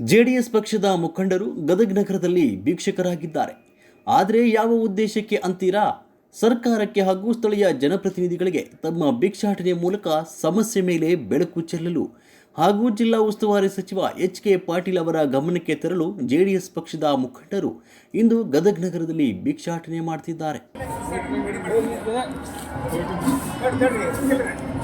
JDS ಪಕ್ಷದ ಮುಖಂಡರು ಗದಗ ನಗರದಲ್ಲಿ ಭಿಕ್ಷಕರಾಗಿದ್ದಾರೆ ಆದರೆ ಯಾವ ಉದ್ದೇಶಕ್ಕೆ ಅಂತೀರಾ? ಸರ್ಕಾರಕ್ಕೆ ಹಾಗೂ ಸ್ಥಳೀಯ ಜನಪ್ರತಿನಿಧಿಗಳಿಗೆ ತಮ್ಮ ಭಿಕ್ಷಾಟನೆ ಮೂಲಕ ಸಮಸ್ಯೆ ಮೇಲೆ ಬೆಳಕು ಚೆಲ್ಲಲು ಹಾಗೂ ಜಿಲ್ಲಾ ಉಸ್ತುವಾರಿ ಸಚಿವ ಎಚ್ ಕೆ ಪಾಟೀಲ್ ಅವರ ಗಮನಕ್ಕೆ ತರಲು ಜೆಡಿಎಸ್ ಪಕ್ಷದ ಮುಖಂಡರು ಇಂದು ಗದಗ ನಗರದಲ್ಲಿ ಭಿಕ್ಷಾಟನೆ ಮಾಡ್ತಿದ್ದಾರೆ. ಹಾಂ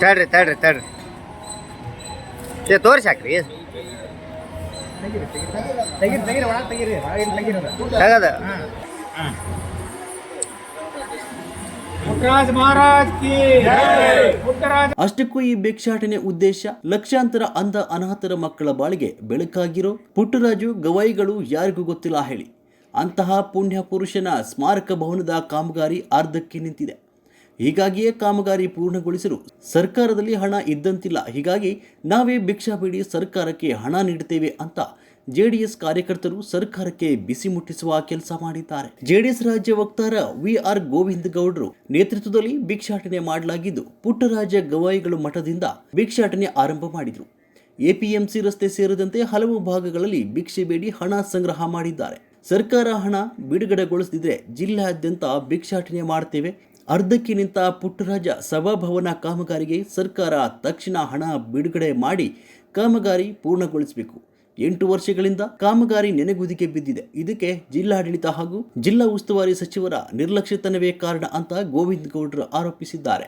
ತಡ್ರಿ ತಡ್ರಿ ತಡ್ರಿ. ಏ ತೋರಿಸಿ ಹಾಕ್ರಿ. ತಗದ? ಮಹಾರಾಜ್ ಕಿ ಅಷ್ಟಕ್ಕೂ ಈ ಭಿಕ್ಷಾಟನೆ ಉದ್ದೇಶ ಲಕ್ಷಾಂತರ ಅಂಧ ಅನಾಥರ ಮಕ್ಕಳ ಬಾಳಿಗೆ ಬೆಳಕಾಗಿರೋ ಪುಟ್ಟರಾಜು ಗವಾಯಿಗಳು ಯಾರಿಗೂ ಗೊತ್ತಿಲ್ಲ ಹೇಳಿ. ಅಂತಹ ಪುಣ್ಯ ಪುರುಷನ ಸ್ಮಾರಕ ಭವನದ ಕಾಮಗಾರಿ ಅರ್ಧಕ್ಕೆ ನಿಂತಿದೆ. ಹೀಗಾಗಿಯೇ ಕಾಮಗಾರಿ ಪೂರ್ಣಗೊಳಿಸಲು ಸರ್ಕಾರದಲ್ಲಿ ಹಣ ಇದ್ದಂತಿಲ್ಲ. ಹೀಗಾಗಿ ನಾವೇ ಭಿಕ್ಷಾ ಬೇಡಿ ಸರ್ಕಾರಕ್ಕೆ ಹಣ ನೀಡುತ್ತೇವೆ ಅಂತ ಜೆಡಿಎಸ್ ಕಾರ್ಯಕರ್ತರು ಸರ್ಕಾರಕ್ಕೆ ಬಿಸಿ ಮುಟ್ಟಿಸುವ ಕೆಲಸ ಮಾಡಿದ್ದಾರೆ. ಜೆಡಿಎಸ್ ರಾಜ್ಯ ವಕ್ತಾರ ವಿ ಆರ್ ಗೋವಿಂದ ಗೌಡರು ನೇತೃತ್ವದಲ್ಲಿ ಭಿಕ್ಷಾಟನೆ ಮಾಡಲಾಗಿದ್ದು, ಪುಟ್ಟರಾಜ ಗವಾಯಿಗಳು ಮಠದಿಂದ ಭಿಕ್ಷಾಟನೆ ಆರಂಭ ಮಾಡಿದರು. ಎಪಿಎಂಸಿ ರಸ್ತೆ ಸೇರಿದಂತೆ ಹಲವು ಭಾಗಗಳಲ್ಲಿ ಭಿಕ್ಷೆ ಬೇಡಿ ಹಣ ಸಂಗ್ರಹ ಮಾಡಿದ್ದಾರೆ. ಸರ್ಕಾರ ಹಣ ಬಿಡುಗಡೆಗೊಳಿಸದಿದ್ರೆ ಜಿಲ್ಲೆಯಾದ್ಯಂತ ಭಿಕ್ಷಾಟನೆ ಮಾಡ್ತೇವೆ. ಅರ್ಧಕ್ಕೆ ನಿಂತ ಪುಟ್ಟರಾಜ ಸಭಾಭವನ ಕಾಮಗಾರಿಗೆ ಸರ್ಕಾರ ತಕ್ಷಣ ಹಣ ಬಿಡುಗಡೆ ಮಾಡಿ ಕಾಮಗಾರಿ ಪೂರ್ಣಗೊಳಿಸಬೇಕು. ಎಂಟು ವರ್ಷಗಳಿಂದ ಕಾಮಗಾರಿ ನೆನೆಗುದಿಗೆ ಬಿದ್ದಿದೆ. ಇದಕ್ಕೆ ಜಿಲ್ಲಾಡಳಿತ ಹಾಗೂ ಜಿಲ್ಲಾ ಉಸ್ತುವಾರಿ ಸಚಿವರ ನಿರ್ಲಕ್ಷ್ಯತನವೇ ಕಾರಣ ಅಂತ ಗೋವಿಂದ ಗೌಡ್ರು ಆರೋಪಿಸಿದ್ದಾರೆ.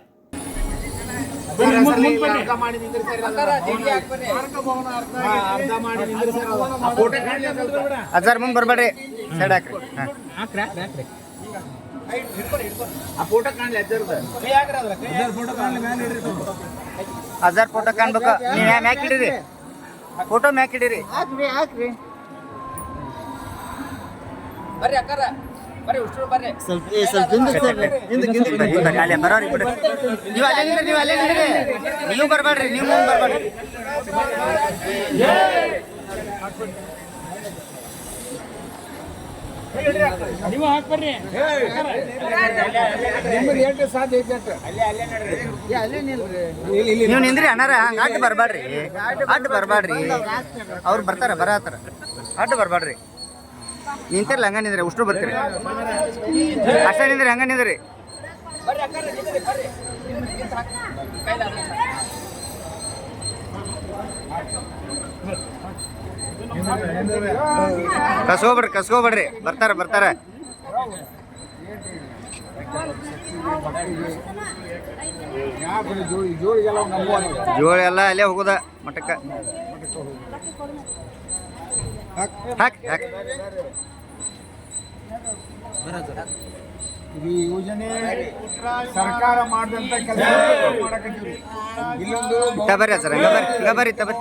ಹಜಾರ್ ಫೋಟೋ ಕಾಣ್ಬೇಕು. ನೀವು ಯಾಕೆ ಹಿಡೀರಿ ಫೋಟೋ ಮ್ಯಾಕ್ ಹಿಡೀರಿ ಹಾಕ್ರಿ ಹಾಕ್ರಿ ಬರ್ರಿ ಅಕ್ಕಾರ ಬರ್ರಿ ಉಷ್ಟ್ರು ಬರ್ರಿ ಸ್ವಲ್ಪ ಏ, ಸ್ವಲ್ಪ ಹಿಂದಕ್ಕೆ ಸರ್ರಿ. ಹಿಂದಕ್ಕೆ ಹಿಂದಕ್ಕೆ ಅಲ್ಲೇ ಬರೋರಿ ಬಿಡ್ರಿ ನೀವು ಅಲ್ಲೇ ನಿಂದ್ರಿ ನೀವು ಅಲ್ಲೇ ನಿಂದ್ರಿ ನೀವು ಬರಬೇಡ್ರಿ ನೀವು ಮುಂದೆ ಬರಬೇಡ್ರಿ ನೀವು ಹಾಕ್ಬರ್ರಿ ನಿಮ್ಮದು ರೇಟ್ ಸಾಧ್ಯ ಐತೆ ನೀವು ನಿಂದ್ರಿ ಅಣ್ಣಾರ ಹಂಗ ಅಡ್ಡ ಬರ್ಬಾಡ್ರಿ ಅಡ್ಡ ಬರ್ಬಾಡ್ರಿ ಅವ್ರು ಬರ್ತಾರ ಬರತ್ತಾರ ಅಡ್ಡ ಬರ್ಬಾಡ್ರಿ ನಿಂತಿರ್ಲ ಹಂಗ ನಿಂದ್ರಿ ಉಷ್ಟ್ರು ಬರ್ತೀರಿ. ಅಷ್ಟೇ ನಿಂದ್ರಿ ಹಂಗ ನಿಂದ್ರಿ. ಕಸ್ಕೋಬೇಡ್ರಿ ಕಸ್ಕೋಬೇಡ್ರಿ. ಬರ್ತಾರ ಬರ್ತಾರ. ಜೋಳ ಎಲ್ಲ ಅಲ್ಲೇ ಹೋಗುದ ಮಟ್ಟಕ್ಕ ಹಾಕ್ ಹಾಕ್. ಇದು ಯೋಜನೆ ಸರ್ಕಾರ ಮಾಡಿದಂತ ಕೆಲಸ ಮಾಡಕತ್ತೀವಿ ಇಲ್ಲೊಂದು ಸರ್ ಅದಕ್ಕೆ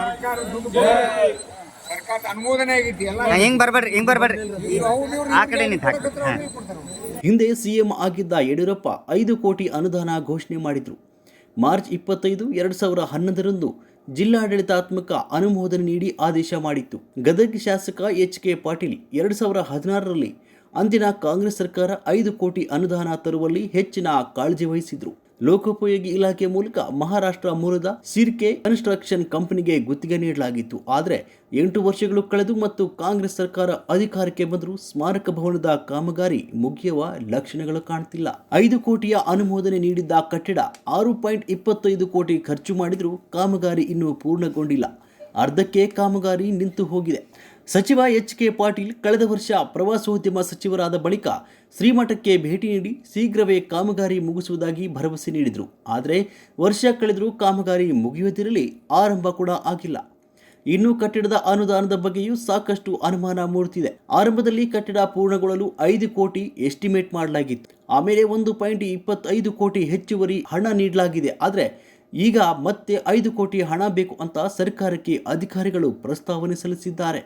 ಸರ್ಕಾರ ದುಡ್ಡು. ಸರ್ಕಾರದ ಅನುಮೋದನೆ ಆಗೈತಿ ಎಲ್ಲ ಹಿಂಗ್ ಬರ್ಬೇಡ್ರಿ ಹಿಂಗ್ ಬರ್ಬೇಡ್ರಿ. ಆ ಕಡೆ ನಿಂತು ಹಿಂದೆ ಸಿಎಂ ಆಗಿದ್ದ ಯಡಿಯೂರಪ್ಪ ಐದು ಕೋಟಿ ಅನುದಾನ ಘೋಷಣೆ ಮಾಡಿದರು. ಮಾರ್ಚ್ ಇಪ್ಪತ್ತೈದು ಎರಡು ಸಾವಿರ ಹನ್ನೊಂದರಂದು ಜಿಲ್ಲಾಡಳಿತಾತ್ಮಕ ಅನುಮೋದನೆ ನೀಡಿ ಆದೇಶ ಮಾಡಿತ್ತು. ಗದಗ ಶಾಸಕ ಎಚ್ ಕೆ ಪಾಟೀಲ್ ಎರಡು ಸಾವಿರ ಹದಿನಾರರಲ್ಲಿ ಅಂದಿನ ಕಾಂಗ್ರೆಸ್ ಸರ್ಕಾರ ಐದು ಕೋಟಿ ಅನುದಾನ ತರುವಲ್ಲಿ ಹೆಚ್ಚಿನ ಕಾಳಜಿ ವಹಿಸಿದ್ರು. ಲೋಕೋಪಯೋಗಿ ಇಲಾಖೆ ಮೂಲಕ ಮಹಾರಾಷ್ಟ್ರ ಮೂಲದ ಸಿರ್ಕೆ ಕನ್ಸ್ಟ್ರಕ್ಷನ್ ಕಂಪನಿಗೆ ಗುತ್ತಿಗೆ ನೀಡಲಾಗಿತ್ತು. ಆದರೆ ಎಂಟು ವರ್ಷಗಳು ಕಳೆದು ಮತ್ತು ಕಾಂಗ್ರೆಸ್ ಸರ್ಕಾರ ಅಧಿಕಾರಕ್ಕೆ ಬಂದರೂ ಸ್ಮಾರಕ ಭವನದ ಕಾಮಗಾರಿ ಮುಗಿಯುವ ಲಕ್ಷಣಗಳು ಕಾಣ್ತಿಲ್ಲ. ಐದು ಕೋಟಿಯ ಅನುಮೋದನೆ ನೀಡಿದ್ದ ಕಟ್ಟಡ ಆರು ಪಾಯಿಂಟ್ ಇಪ್ಪತ್ತೈದು ಕೋಟಿ ಖರ್ಚು ಮಾಡಿದರೂ ಕಾಮಗಾರಿ ಇನ್ನೂ ಪೂರ್ಣಗೊಂಡಿಲ್ಲ. ಅರ್ಧಕ್ಕೆ ಕಾಮಗಾರಿ ನಿಂತು ಹೋಗಿದೆ. ಸಚಿವ ಎಚ್ ಕೆ ಪಾಟೀಲ್ ಕಳೆದ ವರ್ಷ ಪ್ರವಾಸೋದ್ಯಮ ಸಚಿವರಾದ ಬಳಿಕ ಶ್ರೀಮಠಕ್ಕೆ ಭೇಟಿ ನೀಡಿ ಶೀಘ್ರವೇ ಕಾಮಗಾರಿ ಮುಗಿಸುವುದಾಗಿ ಭರವಸೆ ನೀಡಿದರು. ಆದರೆ ವರ್ಷ ಕಳೆದರೂ ಕಾಮಗಾರಿ ಮುಗಿಯುವುದಿರಲಿ ಆರಂಭ ಕೂಡ ಆಗಿಲ್ಲ. ಇನ್ನು ಕಟ್ಟಡದ ಅನುದಾನದ ಬಗ್ಗೆಯೂ ಸಾಕಷ್ಟು ಅನುಮಾನ ಮೂಡುತ್ತಿದೆ. ಆರಂಭದಲ್ಲಿ ಕಟ್ಟಡ ಪೂರ್ಣಗೊಳ್ಳಲು ಐದು ಕೋಟಿ ಎಸ್ಟಿಮೇಟ್ ಮಾಡಲಾಗಿತ್ತು. ಆಮೇಲೆ ಒಂದು ಪಾಯಿಂಟ್ ಇಪ್ಪತ್ತೈದು ಕೋಟಿ ಹೆಚ್ಚುವರಿ ಹಣ ನೀಡಲಾಗಿದೆ. ಆದರೆ ಈಗ ಮತ್ತೆ ಐದು ಕೋಟಿ ಹಣ ಬೇಕು ಅಂತ ಸರ್ಕಾರಕ್ಕೆ ಅಧಿಕಾರಿಗಳು ಪ್ರಸ್ತಾವನೆ ಸಲ್ಲಿಸಿದ್ದಾರೆ.